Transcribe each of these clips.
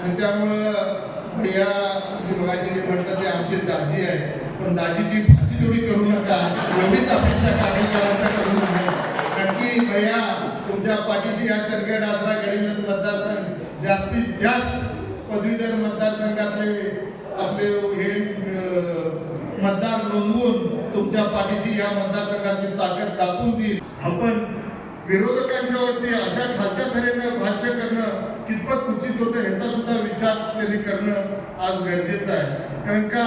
आणि त्यामुळं भैया मगाशी जे म्हटलं ते आमची दाजी आहे पण दाजीची भाजी थोडी करू नका. एवढीच अपेक्षा कार्यकर्त्यांचा करू नका. कारण की भैया तुमच्या पाठीशी या चंदगड आजरा गडिंग्लज मतदारसंघ जास्तीत जास्त पदवीधर मतदारसंघातले आपले हे मतदार नोंदवून तुमच्या पाठीशी या मतदारसंघातली ताकद दाखवून देईल. आपण विरोधकांच्यावरती अशा खालच्या तऱ्हेनं भाष्य करणं कितपत उचित होतं ह्याचा सुद्धा विचार त्यांनी करणं आज गरजेचं आहे. कारण का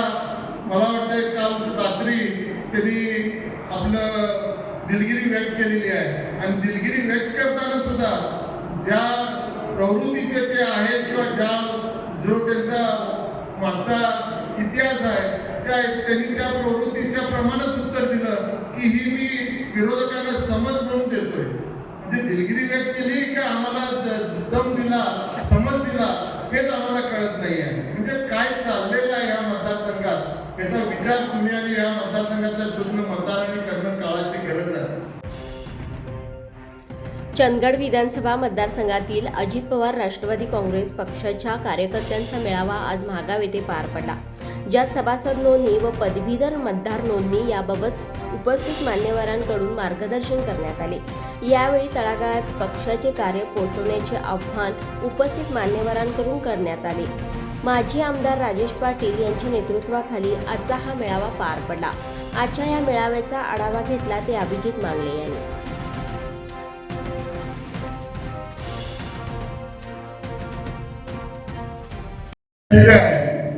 मला वाटतंय काल रात्री त्यांनी आपलं दिलगिरी व्यक्त केलेली आहे. आणि दिलगिरी व्यक्त करताना सुद्धा ज्या प्रवृत्तीचे ते आहेत किंवा ज्या जो त्यांचा मागचा इतिहास आहे त्या त्यांनी त्या प्रवृत्तीच्या प्रमाणच उत्तर दिलं की ही मी विरोधकांना समज म्हणून देतोय. म्हणजे दिलगिरी व्यक्त केली की आम्हाला दम दिला समज दिला हेच आम्हाला कळत नाही आहे म्हणजे काय चाललेलं आहे या मतदारसंघात? याचा विचार तुम्ही आणि या मतदारसंघातल्या सुज्ञ मतदारांनी करणं काळाची गरज आहे. चंदगड विधानसभा मतदारसंघातील अजित पवार राष्ट्रवादी काँग्रेस पक्षाच्या कार्यकर्त्यांचा मेळावा आज महागाव येथे पार पडला. ज्यात सभासद नोंदणी व पदवीधर मतदार नोंदणी याबाबत उपस्थित मान्यवरांकडून मार्गदर्शन करण्यात आले. यावेळी तळागाळात पक्षाचे कार्य पोहोचवण्याचे आव्हान उपस्थित मान्यवरांकडून करण्यात आले. माजी आमदार राजेश पाटील यांच्या नेतृत्वाखाली आजचा हा मेळावा पार पडला. आजच्या या मेळाव्याचा आढावा घेतला ते अभिजित मांगले यांनी.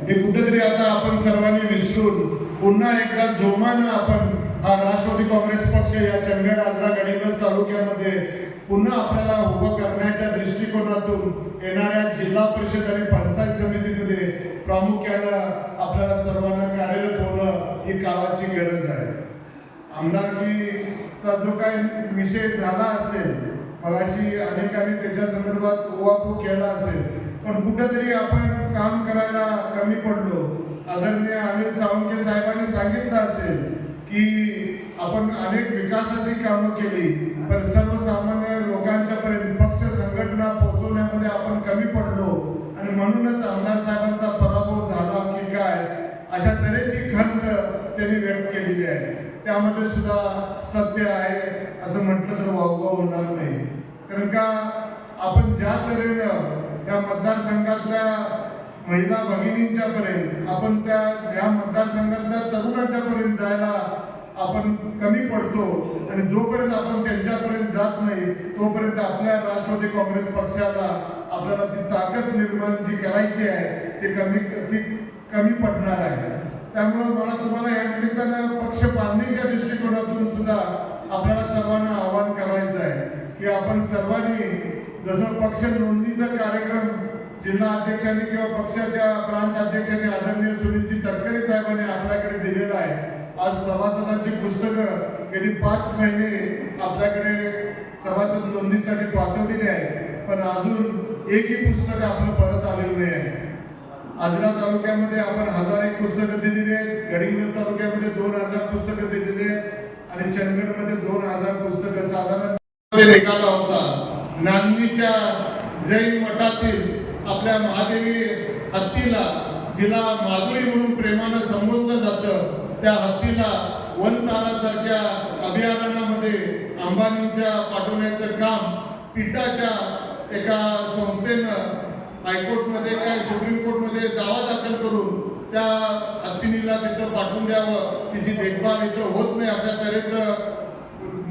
हे कुठेतरी आता आपण सर्वांनी विसरून पुन्हा एकदा जोमानं आपण हा राष्ट्रवादी काँग्रेस पक्ष या चंदगड आजरा तालुक्यामध्ये पुन्हा आपल्याला उभं करण्याच्या दृष्टिकोनातून येणाऱ्या जिल्हा परिषद आणि पंचायत समितीमध्ये प्रामुख्यानं आपल्याला सर्वांना कार्यरत होणं ही काळाची गरज आहे. आमदारकीचा जो काही विषय झाला असेल मगाशी अनेकांनी त्याच्या संदर्भात ओवापो केला असेल पण कुठेतरी आपण काम करायला कमी पडलो. आदरणीय अनिल सावंके साहेबांनी सांगितलं असेल की आपण अनेक विकासाची कामं केली पण सर्वसामान्य लोकांच्या पर्यंत पक्ष संघटना पोहोचवण्यामध्ये आपण कमी पडलो. आणि म्हणूनच आमदार साहेबांचा पराभव झाला की काय अशा तऱ्हेची खंत त्यांनी व्यक्त केलेली आहे. त्यामध्ये सुद्धा सत्य आहे असं म्हटलं तर वावगाव होणार नाही. कारण का आपण ज्या तऱ्हेनं या मतदारसंघातल्या महिला भगिनींच्या पर्यंत आपण त्या या मतदारसंघातल्या तरुणांच्या पर्यंत जायला आपण कमी पडतो आणि जोपर्यंत आपण त्यांच्यापर्यंत जात नाही तोपर्यंत आपल्या राष्ट्रवादी काँग्रेस पक्षाला आपल्याला ती ताकद निर्माण जी करायची आहे ते कमी ती कमी पडणार आहे. त्यामुळं मला तुम्हाला या निमित्तानं पक्ष बांधणीच्या दृष्टिकोनातून सुद्धा आपल्याला सर्वांना आवाहन करायचं आहे की आपण सर्वांनी जसं पक्ष नोंदणीचा कार्यक्रम जिल्हा अध्यक्षांनी किंवा पक्षाच्या प्रांत अध्यक्षांनी आदरणीय सुनीलजी तटकरे साहेबांनी आपल्याकडे दिलेला आहे आज सभासदांची पुस्तकं गेली पाच महिने आपल्याकडे सभासद नोंदणीसाठी पाठवलेली आहे पण अजून एकही पुस्तक आपलं परत आलेलं नाही आहे. आजरा तालुक्यामध्ये आपण हजार एक पुस्तकं दिलेली आहेत गडिंग्लज तालुक्यामध्ये दोन हजार पुस्तकं दिलेली आहेत आणि चंदगडमध्ये दोन हजार पुस्तकं साधारण निघाला होता. नांदणीच्या जैन मठातील आपल्या महादेवी हत्तीला जिला माधुरी म्हणून प्रेमानं संबोधलं जातं. त्या हत्तीला वनतारासारख्या अभयारण्यामध्ये अंबानीच्या पाठवण्याचं काम पिठाच्या एका संस्थेनं हायकोर्टमध्ये काय सुप्रीम कोर्टमध्ये दावा दाखल करून त्या हत्तीनीला तिथं पाठवून द्यावं तिची देखभाल इथं होत नाही अशा तऱ्हेचं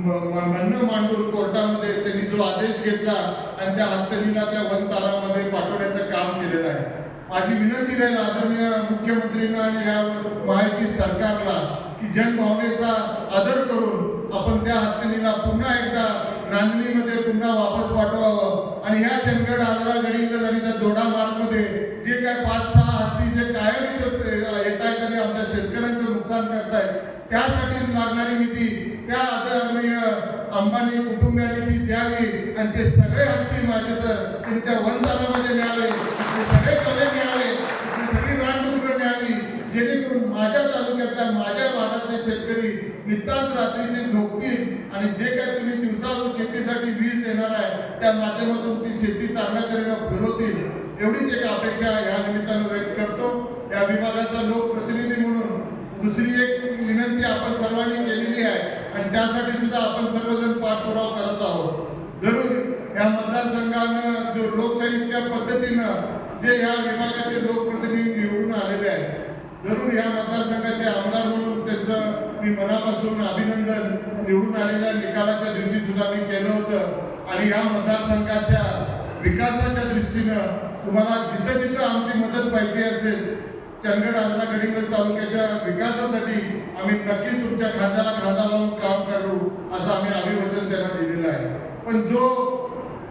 म्हणणं मांडून कोर्टामध्ये त्यांनी जो आदेश घेतला आणि त्या हत्तीनीला त्या वनतारामध्ये पाठवण्याचं काम केलेलं आहे. माझी विनंती राहील आदरणीय मुख्यमंत्रींना आणि या माहिती सरकारला की जनभावनेचा आदर करून आपण त्या हत्यानीला पुन्हा एकदा नांदणीमध्ये पुन्हा वापस पाठवावं. आणि ह्या चंदगड आजरा गडिंगज आणि त्या दोडा मार्गमध्ये जे काय पाच सहा हत्ती जे कायम येत असते येत आहेत आणि आमच्या शेतकऱ्यांचं नुकसान करतायत त्यासाठी लागणारी निधी त्या आदरणीय अंबानी कुटुंबियाने ती द्यावी आणि ते सगळे हत्ती माझे तर त्यांनी त्या वनदारामध्ये न्यावे ते सगळे कले न्यावे सगळी रानडुकर न्यावी. जेणेकरून माझ्या तालुक्यातल्या माझ्या भागातले शेतकरी नितांत रात्रीचे झोपतील आणि जे काय तुम्ही दिवसावर शेतीसाठी वीज देणार आहे त्या माध्यमातून ती शेती चांगल्या तऱ्हेनं फिरवतील. एवढीच एक अपेक्षा या निमित्तानं व्यक्त करतो. या विभागाचा लोकप्रतिनिधी म्हणून दुसरी एक विनंती आपण सर्वांनी केलेली आहे. आणि त्यासाठी सुद्धा आपण सर्वजण पाठपुरावा करत आहोत. जरूर या मतदारसंघानं जो लोकशाहीच्या पद्धतीनं जे या विभागाचे लोकप्रतिनिधी निवडून आलेले आहेत जरूर या मतदारसंघाचे आमदार म्हणून त्यांचं मी मनापासून अभिनंदन. निवडून आलेल्या निकालाच्या दिवशी सुद्धा मी केलं होतं. आणि या मतदारसंघाच्या विकासाच्या दृष्टीनं तुम्हाला जिथं जिथं आमची मदत पाहिजे असेल चंदगड आजरा गडिंगज तालुक्याच्या विकासासाठी आम्ही नक्कीच तुमच्या खांद्याला खांदा लावून काम करू असं आम्ही अभिवचन त्यांना दिलेलं आहे. पण जो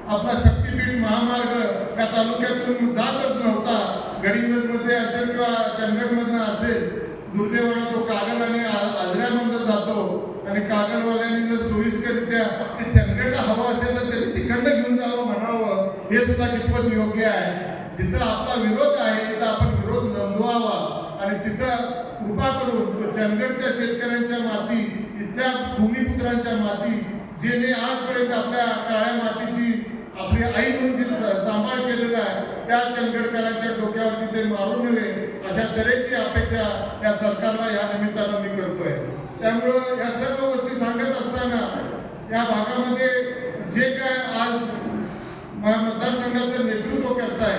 आपला शक्तीपीठ महामार्ग त्या तालुक्यातून जातच नव्हता गडिंगजमध्ये असेल किंवा चंदगड मधनं असेल दुर्दैवानं तो कागल आणि आजऱ्यामधून आजऱ्यामधनं जातो. आणि कागलवाल्यांनी जर सोयीस्करित्या ते चंदगडला हवं असेल तर त्यांनी तिकडनं घेऊन जावं म्हणावं हे सुद्धा कितपत योग्य आहे. जिथं आपला विरोध आहे तिथं आपण विरोध आणि तिथं कृपा करून चंदगडच्या शेतकऱ्यांच्या माती इथल्या भूमिपुत्रांच्या माती जेने आजपर्यंत आपल्या काळ्या मातीची आपली आई म्हणून जी सांभाळ केलेला आहे त्या चंदगडकरांच्या डोक्यावरती ते मारू नये अशा तऱ्हेची अपेक्षा या सरकारला या निमित्तानं मी करतोय. त्यामुळं या सर्व गोष्टी सांगत असताना या भागामध्ये जे काय आज मतदारसंघाचं नेतृत्व करताय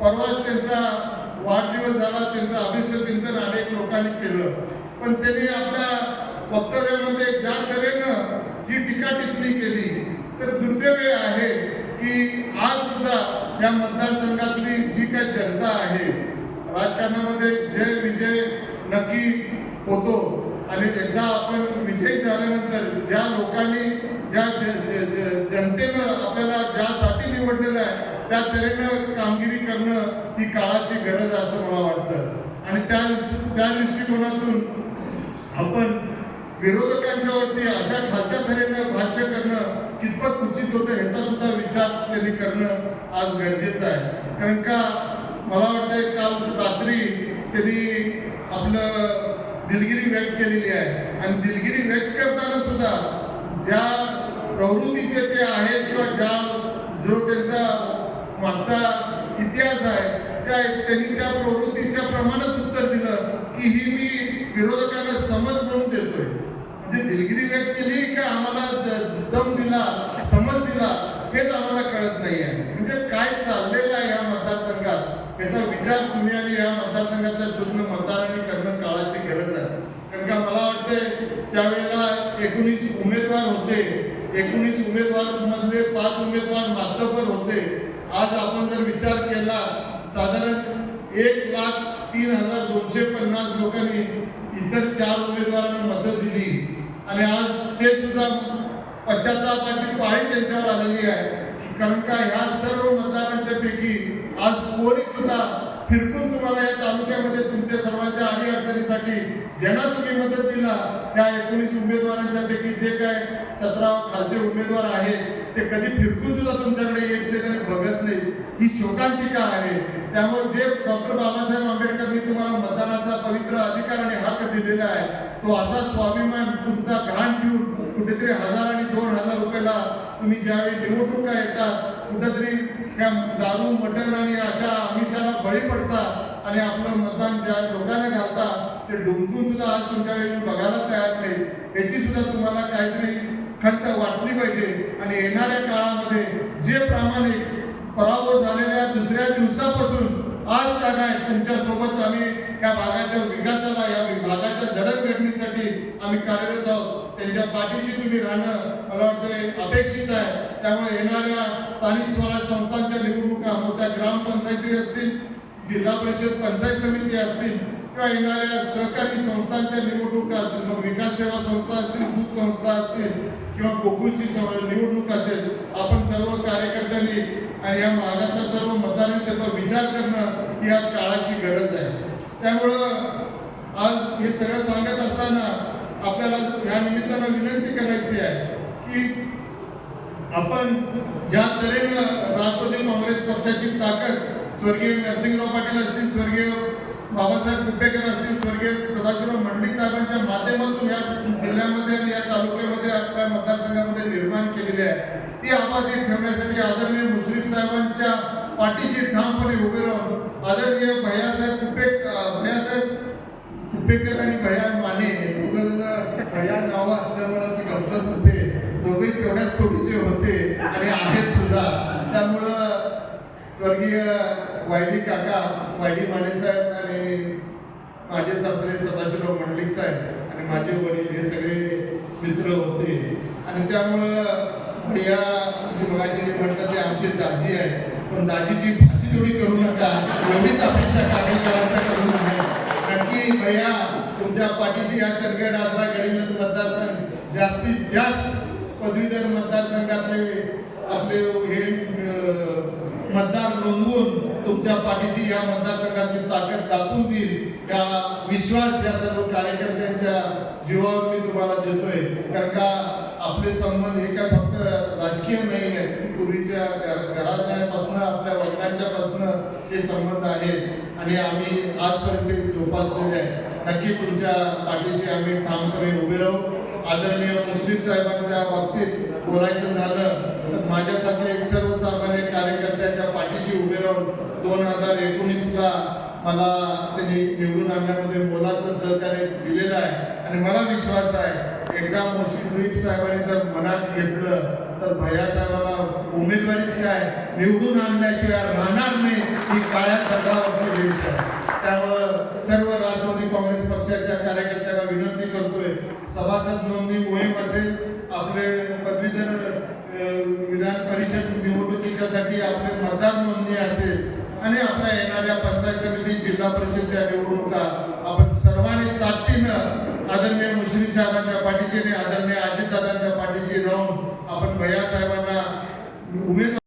परवाच त्यांचा वाढदिवस झाला त्यांचं अभिष्ट चिंतन अनेक लोकांनी केलं. पण त्यांनी आपल्या वक्तव्यामध्ये ज्या तऱ्हेनं जी टीका टिप्पणी केली तर दुर्दैव हे आहे की आज सुद्धा या मतदारसंघातली जी काही जनता आहे राजकारणामध्ये जय विजय नक्की होतो. आणि एकदा आपण विजयी झाल्यानंतर ज्या लोकांनी ज्या जनतेनं आपल्याला ज्यासाठी निवडलेलं आहे त्या तऱ्हेनं कामगिरी करणं ही काळाची गरज असं मला वाटतं. आणि त्या त्या दृष्टिकोनातून आपण विरोधकांच्यावरती अशा खालच्या तऱ्हेनं भाष्य करणं कितपत उचित होतं ह्याचा सुद्धा विचार त्यांनी करणं आज गरजेचं आहे. कारण का मला वाटतंय काल रात्री त्यांनी आपलं दिलगिरी व्यक्त केलेली आहे. आणि दिलगिरी व्यक्त करताना सुद्धा ज्या प्रवृत्तीचे ते आहेत किंवा ज्या जो त्यांचा मागचा इतिहास आहे त्या त्यांनी त्या प्रवृत्तीच्या प्रमाणच उत्तर दिलं की ही मी विरोधकांना समज म्हणून देतोय. म्हणजे दिलगिरी व्यक्त केली का आम्हाला दम दिला समज दिला हेच आम्हाला कळत नाही आहे. म्हणजे काय चाललेलं आहे या मतदारसंघात? याचा विचार तुम्ही आणि या मतदारसंघातल्या सुज्ञ मतदारांनी करणं काळाची गरज आहे. कारण का मला वाटतंय त्यावेळेला एकोणीस उमेदवार होते. एकोणीस उमेदवार मधले पाच उमेदवार मातबर होते. आज आपण जर विचार केला साधारण एक लाख तीन हजार दोनशे पन्नास लोकांनी इतर चार उमेदवारांना मदत दिली. आणि आज ते सुद्धा पश्चातापाची पाळी त्यांच्यावर आलेली आहे. कारण का ह्या सर्व मतदारांच्या पैकी आज कोणी सुद्धा फिरकून तुम्हाला या तालुक्यामध्ये तुमच्या सर्वांच्या आणि अडचणीसाठी ज्यांना तुम्ही मदत दिला त्या एकोणीस उमेदवारांच्या पैकी जे काय सतरा खालचे उमेदवार आहेत ते कधी फिरकून सुद्धा तुमच्याकडे येत नाही त्याने बघत नाही. ही शोकांतिका आहे. त्यामुळे जे डॉक्टर बाबासाहेब आंबेडकरनी तुम्हाला मतदानाचा पवित्र अधिकार आणि हक्क दिलेला आहे तो असा स्वाभिमान तुमचा घाण ठेवून कुठेतरी हजार आणि दोन हजार रुपयाला तुम्ही ज्यावेळी निवडणुका येतात कुठेतरी त्या दारू मटण आणि अशा आमिषाला बळी पडतात आणि आपलं मतदान ज्या लोकांना घालता ते डुंकून सुद्धा आज तुमच्याकडे बघायला तयार नाही. याची सुद्धा तुम्हाला काहीतरी खंत वाटली पाहिजे. आणि येणाऱ्या काळामध्ये जे प्रामाणिक पराभव झालेल्या दुसऱ्या दिवसापासून आज का काय तुमच्यासोबत आम्ही या भागाच्या विकासाला या भागाच्या जडणघडणीसाठी आम्ही कार्यरत आहोत. त्यांच्या पाठीशी तुम्ही राहणं मला वाटतं अपेक्षित आहे. त्यामुळे येणाऱ्या स्थानिक स्वराज संस्थांच्या निवडणुका मग त्या ग्रामपंचायती असतील जिल्हा परिषद पंचायत समिती असतील किंवा येणाऱ्या सहकारी संस्थांच्या निवडणुका असतील मग विकास सेवा संस्था असतील दूध संस्था असतील किंवा गोकुळची निवडणूक असेल आपण सर्व कार्यकर्त्यांनी आणि या भागातल्या सर्व मतदारांनी त्याचा विचार करणं ही आज काळाची गरज आहे. त्यामुळं आज हे सगळं सांगत असताना आपल्याला या निमित्तानं विनंती करायची आहे की आपण ज्या तऱ्हेनं राष्ट्रवादी काँग्रेस पक्षाची ताकद स्वर्गीय नरसिंहराव पाटील असतील स्वर्गीय बाबासाहेब कुपेकर असतील स्वर्गीय सदाशिवराव मंडलिक साहेबांच्या माध्यमातून या जिल्ह्यामध्ये आणि या तालुक्यामध्ये आपल्या मतदारसंघामध्ये निर्माण केलेली आहे. ती आबादी ठेवण्यासाठी आदरणीय मुश्रीफ साहेबांच्या पाठीशी ठामपणे उभे राहून आदरणीय भैयासाहेब कुपे भैयासाहेब कुपेकर आणि भैया माने दोघं जण भैया नाव असल्यामुळं ती गफलत होते. दोघे तेवढ्याच थोडीचे होते आणि आहेत सुद्धा. त्यामुळं स्वर्गीय वायडी काका वायडी माने साहेब आणि माझे सासरे सदाशिवराव मंडलिक साहेब आणि माझे वडील हे सगळे मित्र होते. आणि त्यामुळं भैया जे मगाशी म्हणतात ते आमची दाजी आहे पण दाजीची भाजी तेवढी करू नका. एवढीच अपेक्षा कार्यकर्त्यांचा करू नये नक्की भैया तुमच्या पाठीशी या चंदगड आजरा गडिंग्लज मतदारसंघ जास्तीत जास्त पदवीधर मतदारसंघातले आपले हे मतदार नोंदवून तुमच्या पाठीशी या मतदारसंघातली ताकद दाखवून देईल. या विश्वास या सर्व कार्यकर्त्यांच्या जीवावर मी तुम्हाला देतोय. कारण का आपले संबंध हे काय फक्त राजकीय नाही आहेत. पूर्वीच्या घराण्यापासून आपल्या वडिलांच्या पासून हे संबंध आहेत. आणि आम्ही आजपर्यंत जोपासलेले आहे. नक्की तुमच्या पाठीशी आम्ही ठामपणे उभे राहू. आदरणीय मुस्लिम साहेबांच्या बाबतीत बोलायचं झालं तर माझ्यासाठी एक सर्वसामान्य कार्यकर्त्याच्या पाठीशी उभे राहून दोन हजार एकोणीसला मला त्यांनी निवडून आणण्यामध्ये मोलाचं सहकार्य दिलेलं आहे. आणि मला विश्वास आहे एकदा मुस्लिम साहेबांनी जर मनात घेतलं तर भैया साहेबाला उमेदवारीच काय? निवडून आणण्याशिवाय राहणार नाही ही काळ्या दगडावरची वेळ आहे. त्यामुळं सर्व राष्ट्रवादी काँग्रेस पक्षाच्या कार्यकर्त्यांना विनंती करतोय सभासद नोंदणी मोहीम असेल आपले पदवीधर विधान परिषद निवडणुकीच्यासाठी आपले मतदार नोंदणी असेल आणि आपल्या येणाऱ्या पंचायत समिती जिल्हा परिषदच्या निवडणुका आपण सर्वांनी ताकदीनं आदरणीय मुश्रीफ साहेबांच्या पाठीशी आणि आदरणीय अजितदादांच्या पाठीशी राहून आपण भैया साहेबांना उमेदवार